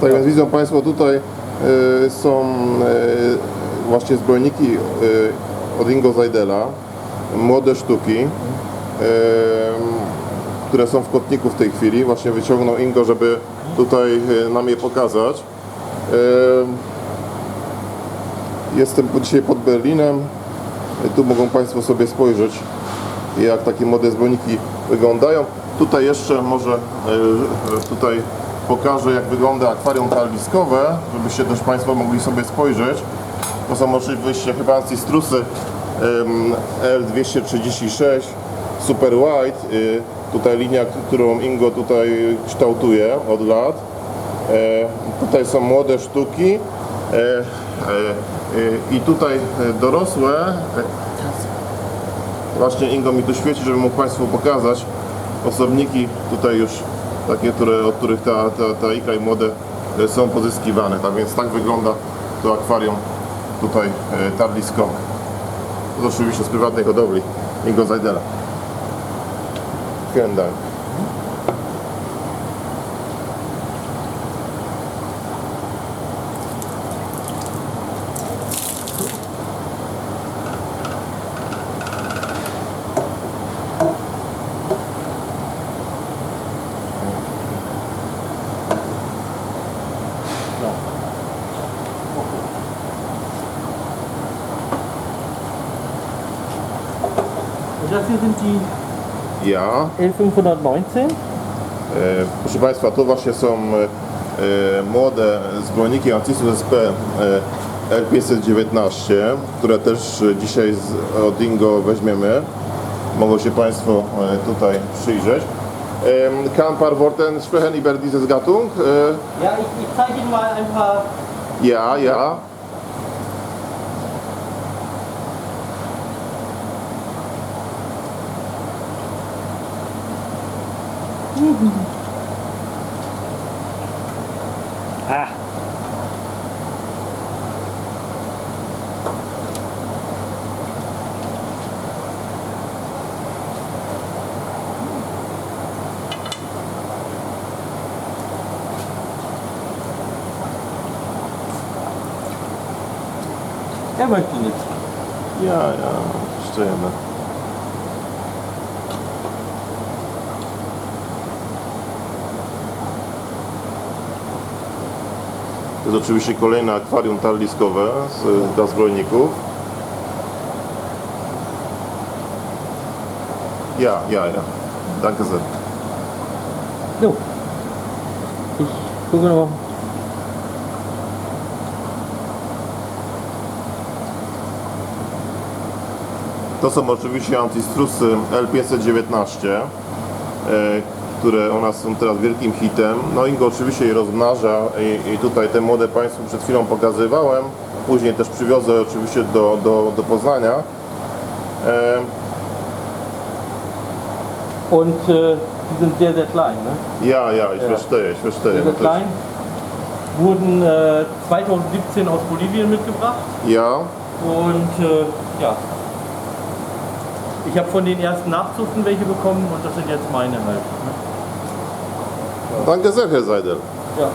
Tak więc widzą Państwo tutaj e, są e, właśnie zbrojniki e, od Ingo Zajdela, młode sztuki, które są w kotniku w tej chwili. Właśnie wyciągnął Ingo, żeby tutaj nam je pokazać. Jestem dzisiaj pod Berlinem. Tu mogą Państwo sobie spojrzeć, jak takie młode zbrojniki wyglądają. Tutaj jeszcze może tutaj pokażę, jak wygląda akwarium tarliskowe, żebyście też Państwo mogli sobie spojrzeć. To są oczywiście chyba ancistrusy em, L236 Super White. Y, Tutaj linia, którą Ingo tutaj kształtuje od lat. E, Tutaj są młode sztuki e, e, i tutaj dorosłe. Właśnie Ingo mi tu świeci, żeby mógł Państwu pokazać osobniki tutaj już takie, które, od których ta, ta, ta ika i młode e, są pozyskiwane. Tak więc tak wygląda to akwarium tutaj e, tarliskowe. To oczywiście z prywatnej hodowli Ingo Zajdela. Und das hier sind die Ja, L519. E, Proszę Państwa, to właśnie są e, e, młode zbrojniki Antisus SP e, L519, które też dzisiaj z od Ingo weźmiemy. Mogą się Państwo e, tutaj przyjrzeć. Em, Kann paar Worten sprechen über dieses Gattung? E, Ja, ich, ich zeige Ihnen mal ein paar. Ja, ja. Ah. Möchte nicht. Ja, ja, stajemy. To jest oczywiście kolejne akwarium tarliskowe z, dla zbrojników. Ja, ja, ja. Danke sehr. So. Ich gucke noch. To są oczywiście antistrusy L519, e, które u nas są teraz wielkim hitem. No i go oczywiście je rozmnaża i, i tutaj te młode Państwu przed chwilą pokazywałem. Później też przywiozę oczywiście do, do, do Poznania. E, Und äh, die sind sehr, sehr klein. Ne? ja, ja, ich Ja. verstehe, ich verstehe. Sehr, sehr klein. Wurden äh, 2017 aus Bolivien mitgebracht. Ja, Und äh, ja. Ich habe von den ersten Nachzuchten welche bekommen und das sind jetzt meine halt. Ne? danke sehr, Herr Seidel. Ja.